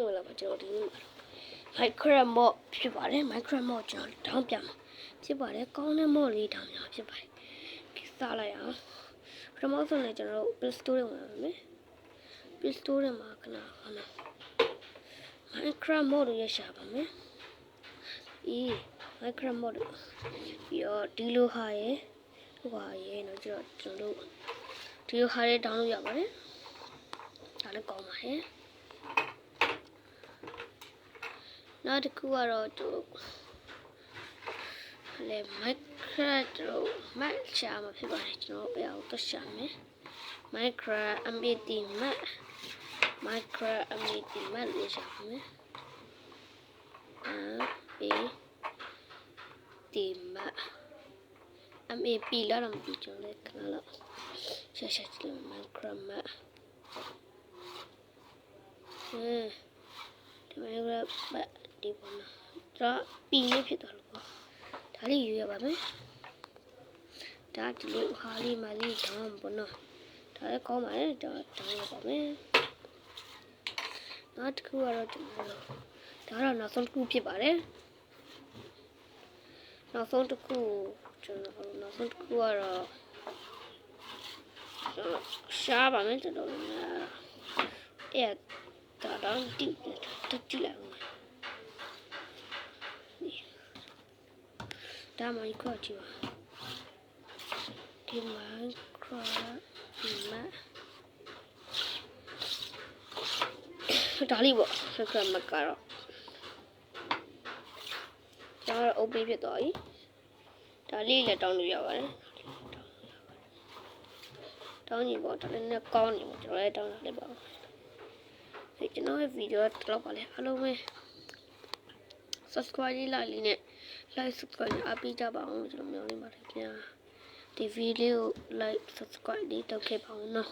ဟုတ်လားကျွန်တော်ဒီနေ့ Minecraft mod ဖြစ်ပါတယ် Minecraft mod ကျွန်တော်တောင်းပြမှာဖြစ်ပါတယ်ကောင်းတဲ့ mod လေးတောင်းပြမှာဖြစ်ပါတယ်ပြစလိုက်အောင်ပထမဆုံးလည်းကျွန်တော်တို့ Play Store ထဲဝင်ပါမယ် Play Store ထဲမှာခဏပါမယ် Minecraft mod ရရှာပါမယ်ဒီ Minecraft mod ပြီးတော့ဒီလိုဟာရယ်ဟိုဟာရယ်တော့ကျွန်တော်ကျွန်တော်တို့ဒီလိုဟာရယ် download ရပါတယ်ဒါလည်းကောင်းပါတယ် နောက်တစ်ခုကတော့သူလေ Minecraft တို့ map ရှာမှာဖြစ်ပါတယ်ကျွန်တော်ပြအောင်တော့ရှာမယ် Minecraft MAT map Minecraft MAT map လေးရှာပါမယ် A T map MAP လာတော့မပြီးကျွန်တော်လည်းခဏလောက်ရှာရှာကြည့် Minecraft map ဟမ်ဒီ Minecraft map ဒီပေါ်မှာဒါပီလေးဖြစ်သွားလို့ပေါ့ဒါလေးယူရပါမယ်ဒါဒီလိုဟာလေးမလေးတောင်းပေါ့နော်ဒါလည်းကောင်းပါရဲ့ဒါတောင်းရပါမယ်နောက်တစ်ခုကတော့ကျွန်တော်ဒါတော့နောက်ဆုံးတစ်ခုဖြစ်ပါတယ်နောက်ဆုံးတစ်ခုကျွန်တော်နောက်ဆုံးတစ်ခုကတော့ရှားပါမယ်ကျွန်တော်လည်းအဲ့ဒါတော့တိတ်တိတ်လိုက် အောင်ဒါမှခရချီပါဒီမှာခရဒီမှာဒါလေးပေါ့ဆက်ကမကတော့ဒါတော့ open ဖြစ်သွားပြီဒါလေးလည်းတောင်းလို့ရပါတယ်တောင်းကြည့်ပေါ့ဒါလည်းနဲ့ကောင်းနေပေါ့ကျွန်တော်လည်းတောင်းတာလည်းပါဒီကျွန်တော်ရဲ့ဗီဒီယိုတော့ပါလေအားလုံးပဲ subscribe လေးလိုက်လေးနဲ့ like subscribe နဲ့အားပေးကြပါအောင်ကျွန်တော်မျှော်လင့်ပါတယ်ခင်ဗျာဒီဗီဒီယို like subscribe လေးလုပ်ခဲ့ပါအောင်နော်